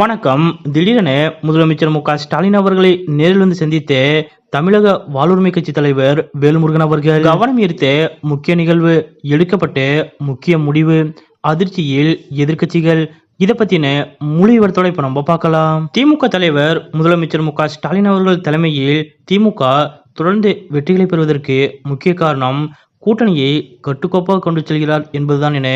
வணக்கம். திடீரென முதலமைச்சர் மு க ஸ்டாலின் அவர்களை நேரில் வந்து சந்தித்து தமிழக வாழ்வுரிமை கட்சி தலைவர் வேல்முருகன் அவர்கள் கவனம் ஈர்த்த முக்கிய நிகழ்வு எடுக்கப்பட்ட முக்கிய முடிவு அதிர்ச்சியில் எதிர்க்கட்சிகள். இதை பத்தின முழு இப்ப நம்ம பார்க்கலாம். திமுக தலைவர் முதலமைச்சர் மு க ஸ்டாலின் அவர்கள் தலைமையில் திமுக தொடர்ந்து வெற்றிகளை பெறுவதற்கு முக்கிய காரணம் கூட்டணியை கட்டுக்கோப்பாக கொண்டு செல்கிறார் என்பதுதான் என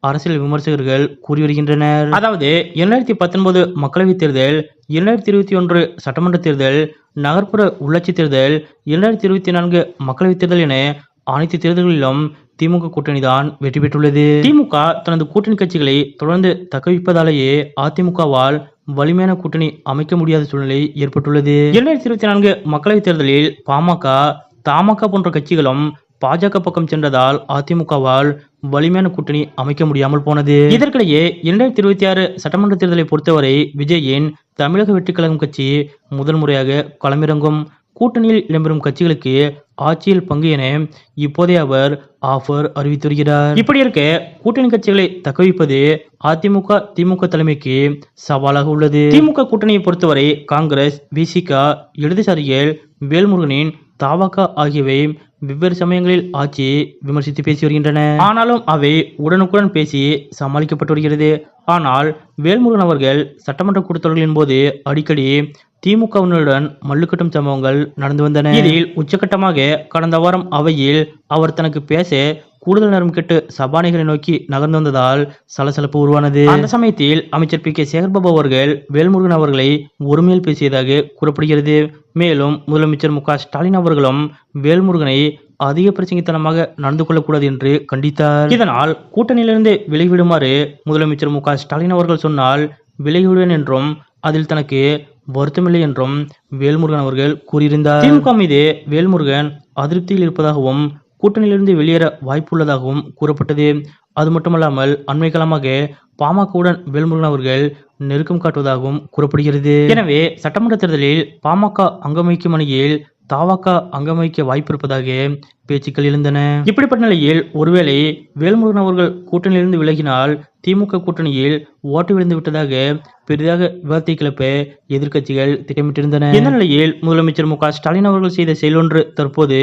அரசியல் விமர்சகர்கள் கூறி வருகின்றனர் அதாவது இரண்டாயிரத்தி பத்தொன்பது மக்களவைத் தேர்தல் இரண்டாயிரத்தி இருபத்தி ஒன்று சட்டமன்ற தேர்தல் நகர்ப்புற உள்ளாட்சி தேர்தல் இரண்டாயிரத்தி இருபத்தி நான்கு மக்களவைத் தேர்தல் என அனைத்து தேர்தல்களிலும் திமுக கூட்டணி தான் வெற்றி பெற்றுள்ளது. திமுக தனது கூட்டணி கட்சிகளை தொடர்ந்து தக்கவைப்பதாலேயே அதிமுகவால் வலிமையான கூட்டணி அமைக்க முடியாத சூழ்நிலை ஏற்பட்டுள்ளது. இரண்டாயிரத்தி இருபத்தி நான்கு மக்களவைத் தேர்தலில் பாமக தமாக போன்ற கட்சிகளும் பாஜக பக்கம் சென்றதால் அதிமுகவால் வலிமையான கூட்டணி அமைக்க முடியாமல் போனது. இதற்கிடையே இரண்டாயிரத்தி இருபத்தி ஆறு சட்டமன்ற தேர்தலை பொறுத்தவரை விஜயின் தமிழக வெற்றிக் கழகம் கட்சி முதல் முறையாக களமிறங்கும். கூட்டணியில் இடம்பெறும் கட்சிகளுக்கு ஆட்சியில் பங்கு என இப்போதே அவர் ஆஃபர் அறிவித்து வருகிறார் இப்படி இருக்க கூட்டணி கட்சிகளை தக்கவைப்பது அதிமுக திமுக தலைமைக்கு சவாலாக உள்ளது. திமுக கூட்டணியை பொறுத்தவரை காங்கிரஸ் விசிகா இடதுசாரிகள் வேல்முருகனின் தாவக ஆகியவை வெவ்வேறு சமயங்களில் ஆட்சியை விமர்சித்து பேசி வருகின்றன. ஆனாலும் அவை உடனுக்குடன் பேசி சமாளிக்கப்பட்டு வருகிறது. ஆனால் வேல்முருகன் அவர்கள் சட்டமன்ற கூட்டத்தொடர்களின் போது அடிக்கடி திமுகவினருடன் மல்லுக்கட்டும் சம்பவங்கள் நடந்து வந்தன. இதில் உச்சகட்டமாக கடந்த வாரம் அவையில் அவர் தனக்கு பேச கூடுதல் நேரம் கேட்டு சபாநாயகரை நோக்கி நகர்ந்து வந்ததால் சலசலப்பு உருவானது. அந்த சமயத்தில் அமைச்சர் பி கே சேகர்பாபு அவர்கள் வேல்முருகன் அவர்களை ஒருமையில் பேசியதாக கூறப்படுகிறது. மேலும் முதலமைச்சர் மு ஸ்டாலின் அவர்களும் வேல்முருகனை அதிக பிரச்சனைத்தனமாக நடந்து கொள்ளக்கூடாது என்று கண்டித்தார். இதனால் கூட்டணியிலிருந்து விலகிவிடுமாறு முதலமைச்சர் மு ஸ்டாலின் அவர்கள் சொன்னால் விலகிவிடுவேன் என்றும் அதில் தனக்கு வருத்தமில்லை என்றும் வேல்முருகன் அவர்கள் கூறியிருந்தார். திமுக மீது வேல்முருகன் அதிருப்தியில் இருப்பதாகவும் கூட்டணியிலிருந்து வெளியேற வாய்ப்புள்ளதாகவும் கூறப்பட்டது. அது மட்டுமல்லாமல் அண்மை காலமாக பாமகவுடன் வேல்முருகன் அவர்கள் நெருக்கம் காட்டுவதாகவும் கூறப்படுகிறது. எனவே சட்டமன்ற தேர்தலில் பாமக அங்கமைக்கும் அணியில் தாவாக்கா அங்கமைக்க வாய்ப்பு இருப்பதாக பேச்சுக்கள் எழுந்தன. இப்படிப்பட்ட நிலையில் ஒருவேளை வேல்முருகன் அவர்கள் கூட்டணியிலிருந்து விலகினால் திமுக கூட்டணியில் ஓட்டு விழுந்து விட்டதாக பெரிதாக விவாதத்தை கிளப்ப எதிர்க்கட்சிகள் திட்டமிட்டிருந்தன. இந்த நிலையில் முதலமைச்சர் மு ஸ்டாலின் அவர்கள் செய்த செயலொன்று தற்போது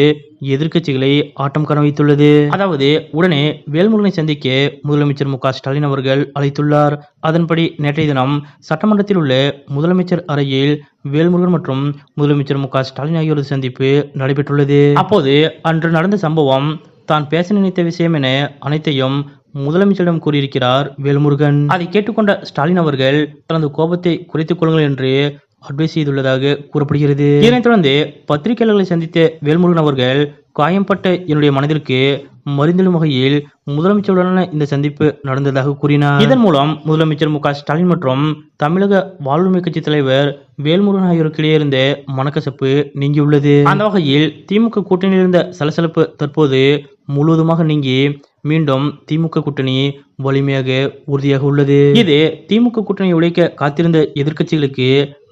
எதிர்க்கட்சிகளை ஆட்டம் காண வைத்துள்ளது. அதாவது உடனே வேல்முருகனை சந்திக்க முதலமைச்சர் மு ஸ்டாலின் அவர்கள் அழைத்துள்ளார். அதன்படி நேற்றைய தினம் சட்டமன்றத்தில் உள்ள முதலமைச்சர் அறையில் வேல்முருகன் மற்றும் முதலமைச்சர் மு ஸ்டாலின் ஆகியோரது சந்திப்பு நடைபெற்றுள்ளது. அப்போது அன்று நடந்த சம்பவம் தான் பேச நினைத்த விஷயம் என அனைத்தையும் முதலமைச்சரிடம் கூறியிருக்கிறார் வேல்முருகன். அதை கேட்டுக்கொண்ட ஸ்டாலின் அவர்கள் தனது கோபத்தை குறைத்துக் கொள்ளுங்கள் என்று அட்வைஸ் செய்துள்ளதாக கூறப்படுகிறது. இதனைத் தொடர்ந்து பத்திரிகையாளர்களை சந்தித்த வேல்முருகன் அவர்கள் காயம்பட்ட என்னுடைய மனதிற்கு மருந்திடும் வகையில் முதலமைச்சருடனான இந்த சந்திப்பு நடந்ததாக கூறினார். இதன் மூலம் முதலமைச்சர் மு ஸ்டாலின் மற்றும் தமிழக வாழ்வுரிமை கட்சி தலைவர் வேல்முருகன் ஆகியோருக்கிடையே இருந்த மனக்கசப்பு நீங்கியுள்ளது. அந்த வகையில் திமுக கூட்டணியில் இருந்த சலசலப்பு தற்போது முழுவதுமாக நீங்கி மீண்டும் திமுக கூட்டணி வலிமையாக உறுதியாக உள்ளது. இது திமுக கூட்டணியை உடைக்க காத்திருந்த எதிர்க்கட்சிகளுக்கு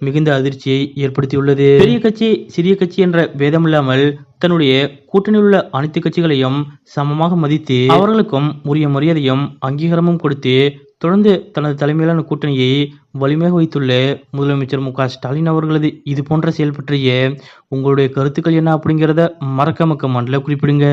மிகுந்த அதிர்ச்சியை ஏற்படுத்தியுள்ளது. பெரிய கட்சி சிறிய கட்சி என்ற பேதமில்லாமல் தன்னுடைய கூட்டணியில் உள்ள அனைத்து கட்சிகளையும் சமமாக மதித்து அவர்களுக்கும் உரிய மரியாதையும் அங்கீகாரமும் கொடுத்து தொடர்ந்து தனது தலைமையிலான கூட்டணியை வலிமையாக வைத்துள்ள முதலமைச்சர் மு ஸ்டாலின் அவர்களது இது போன்ற செயல் பற்றிய உங்களுடைய கருத்துக்கள் என்ன அப்படிங்கிறத மறக்கமக்க மண்டல குறிப்பிடுங்க.